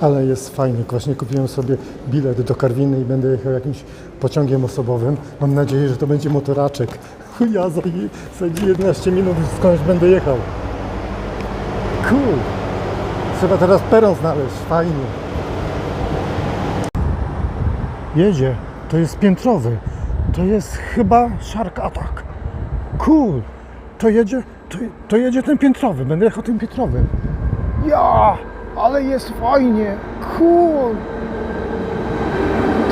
Ale jest fajnie. Właśnie kupiłem sobie bilet do Karwiny i będę jechał jakimś pociągiem osobowym. Mam nadzieję, że to będzie motoraczek. Ja za, za 11 minut skądś będę jechał. Cool. Trzeba teraz peron znaleźć. Fajnie. Jedzie. To jest piętrowy. To jest chyba Shark Attack. Cool. To jedzie, to, to jedzie ten piętrowy. Będę jechał tym piętrowym. Ja, ale jest fajnie. Cool.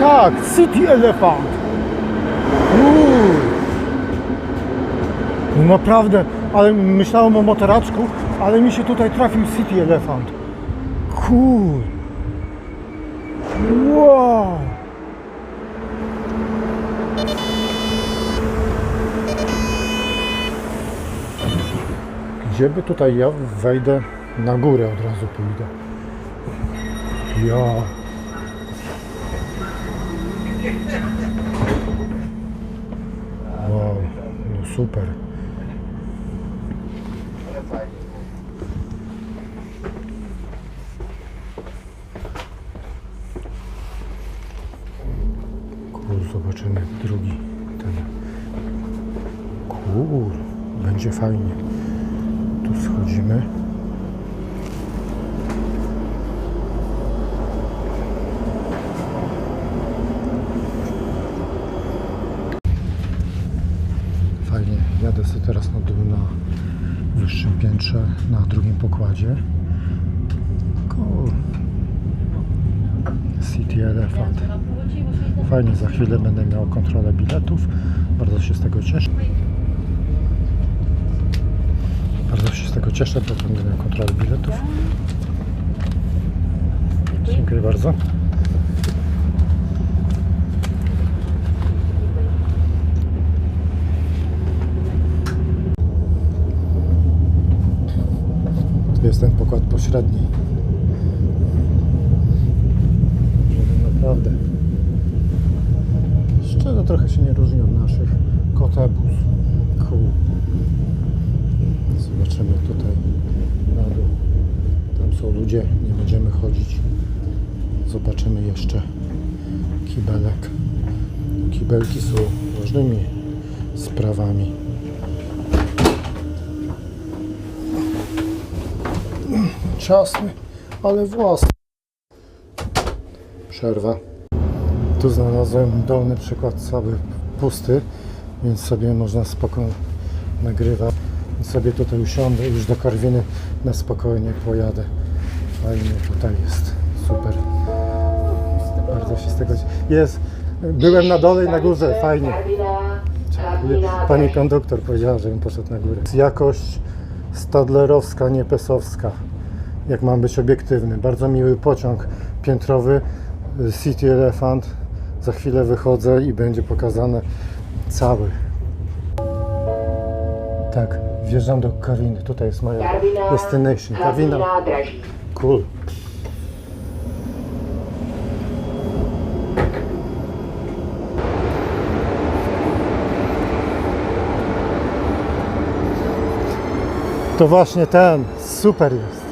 Tak, City Elephant. No Naprawdę, ale myślałem o motoraczku, ale mi się tutaj trafił City Elephant. Cool. Wow. Gdzie by tutaj ja wejdę na górę od razu pójdę. Ja. Wow, no super. Kur, zobaczymy drugi ten. Kur, będzie fajnie. Tu schodzimy. Fajnie, jadę sobie teraz na dół na wyższym piętrze, na drugim pokładzie. Cool. City Elephant. Fajnie, za chwilę będę miał kontrolę biletów. Bardzo się z tego cieszę. Bardzo się z tego cieszę, bo będę miał kontrolę biletów. Dziękuję bardzo. Tu jest Żeby Naprawdę. Szczerze trochę się nie różni od naszych. Kotebus. Cool. Zobaczymy tutaj na dół. Tam są ludzie, nie będziemy chodzić. Zobaczymy jeszcze kibelek. Kibelki są ważnymi sprawami. Ciasny, ale własny. Przerwa. Tu znalazłem dolny przykład cały pusty, więc sobie można spokojnie nagrywać. Sobie tutaj usiądę już do Karwiny na spokojnie pojadę. Fajnie tutaj jest, super. Bardzo się z tego Jest, byłem na dole i na górze, fajnie. Pani konduktor powiedziała, żebym poszedł na górę. Jakość stadlerowska, nie pesowska, jak mam być obiektywny. Bardzo miły pociąg piętrowy, City Elephant. Za chwilę wychodzę i będzie pokazane cały. Tak, wjeżdżam do Karwiny. Tutaj jest moja Karwina, destination. Karwina. Cool. To właśnie ten, super jest.